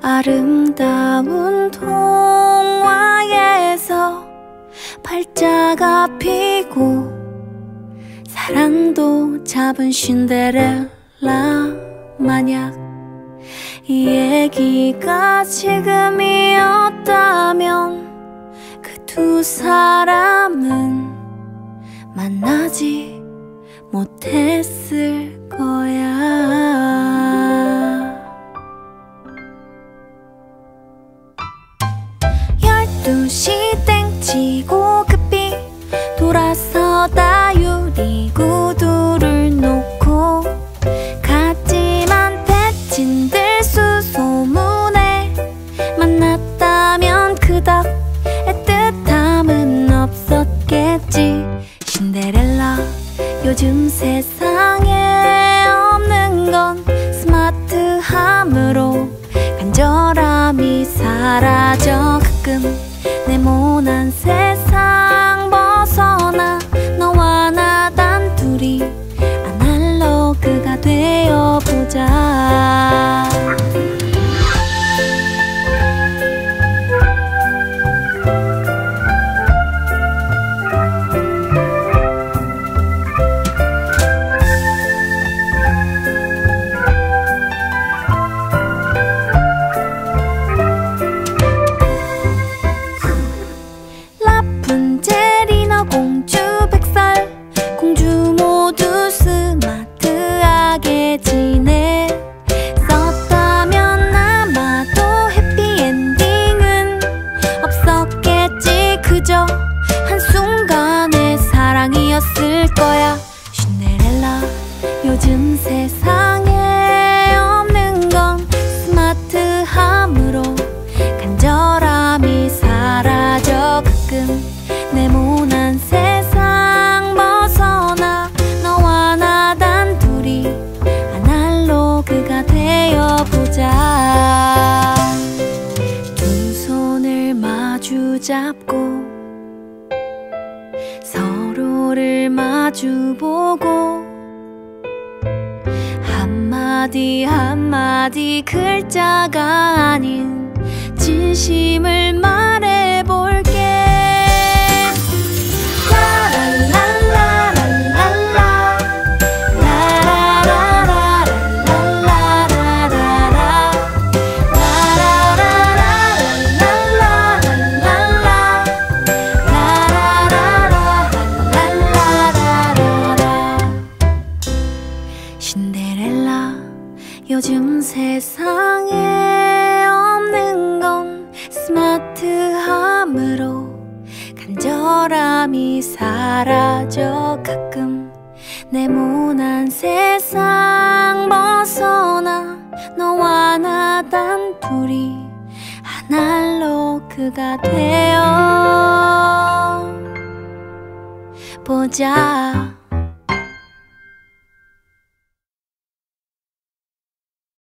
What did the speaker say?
아름다운 동화에서 팔자가 피고 사랑도 잡은 신데렐라 만약 이 얘기가 지금이었다면 그 두 사람은 만나지 못했을 거야. 두시 땡치고 급히 돌아서다 유리 구두를 놓고 갔지만 패친들 수소문에 만났다면 그닥 애틋함은 없었겠지. 신데렐라 요즘 세상에 없는 건 스마트함으로 간절함이 사라져 가끔 네모난 세상 잡고 서로를 마주보고 한마디 한마디 글자가 아닌 진심을 말해 간절함이 사라져 가끔 네모난 세상 벗어나 너와 나 단 둘이 아날로그가 되어 보자